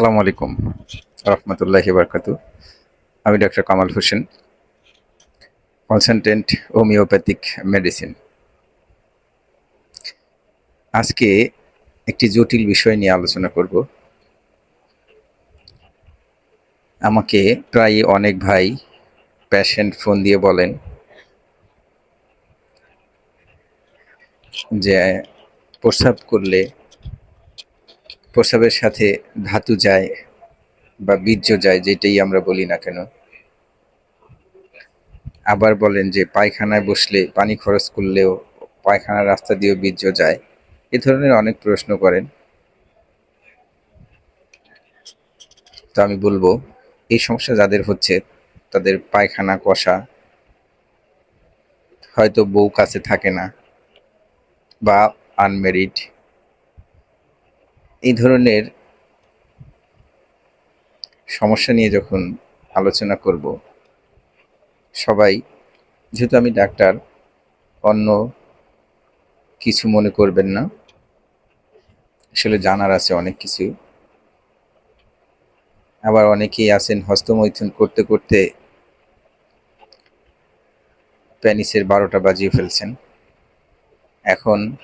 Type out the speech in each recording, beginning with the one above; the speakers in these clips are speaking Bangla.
আসসালামু আলাইকুম রহমতুল্লাহ বারকাত আমি doctor Kamal Hossain consultant homeopathic medicine আজকে একটি জটিল বিষয় নিয়ে আলোচনা করব। আমাকে প্রায় অনেক ভাই প্যাশেন্ট ফোন দিয়ে বলেন যে প্রস্রাব করলে প্রস্রাবের সাথে ধাতু যায় বা বীর্য যায়, যেটাই আমরা বলি না কেন। আবার বলেন যে পায়খানায় বসলে পানি খরচ করলেও পায়খানার রাস্তা দিয়েও বীর্য যায়। এ ধরনের অনেক প্রশ্ন করেন। তো আমি বলব, এই সমস্যা যাদের হচ্ছে, তাদের পায়খানা কষা হয়তো বউ কাছে থাকে না বা আনমেরিড এই ধরনের সমস্যা নিয়ে যখন আলোচনা করব, সবাই, যেহেতু আমি ডাক্তার, অন্য কিছু মনে করবেন না। আসলে জানার আছে অনেক কিছু। আবার অনেকেই আছেন হস্তমৈথুন করতে করতে প্যানিসের বারোটা বাজিয়ে ফেলছেন। এখন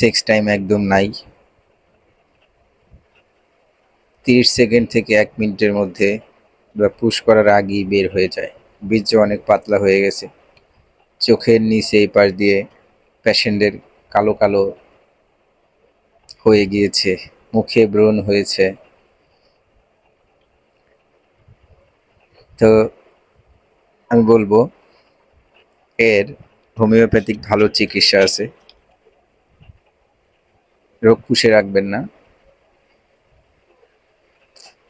সেক্স টাইম একদম নাই। তিরিশ সেকেন্ড থেকে এক মিনিটের মধ্যে বা পুশ করার আগেই বের হয়ে যায়। বীর্য অনেক পাতলা হয়ে গেছে। চোখের নিচে এই পাশ দিয়ে প্যাশেন্টের কালো কালো হয়ে গিয়েছে, মুখে ব্রণ হয়েছে। তো আমি বলব, এর হোমিওপ্যাথিক ভালো চিকিৎসা আছে। রোগ পুষে রাখবেন না।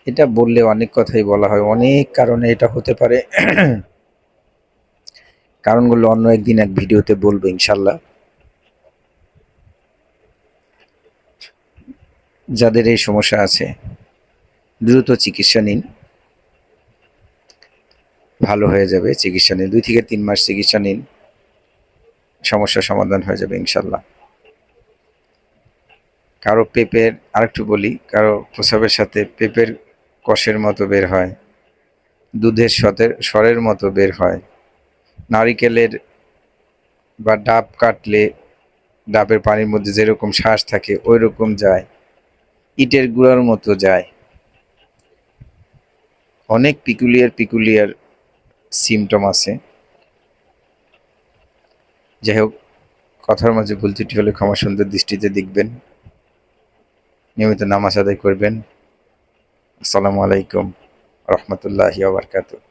এটা বললে অনেক কথাই বলা হয়। অনেক কারণে এটা হতে পারে। কারণগুলো অন্য একদিন এক ভিডিওতে বলব ইনশাল্লাহ। যাদের এই সমস্যা আছে, দ্রুত চিকিৎসা নিন। ভালো হয়ে যাবে চিকিৎসা নিন। দুই থেকে তিন মাস চিকিৎসা নিন। সমস্যার সমাধান হয়ে যাবে ইনশাল্লাহ। কারও পেঁপের, আরেকটু বলি, কারও প্রসাবের সাথে পেঁপের কষের মতো বের হয়, দুধের সতের স্বরের মতো বের হয়। নারিকেলের বা ডাব কাটলে ডাবের পানির মধ্যে যেরকম শ্বাস থাকে ওই রকম যায়, ইটের গুঁড়ার মতো যায়। অনেক পিকুলিয়ার পিকুলিয়ার সিমটম আছে। যাই হোক, কথার মাঝে ভুল ত্রুটি হলে ক্ষমা সুন্দর দৃষ্টিতে দেখবেন। নিয়মিত নামাজ আদায় করবেন। আসসালামু আলাইকুম রহমতুল্লাহি আবরকাতুহ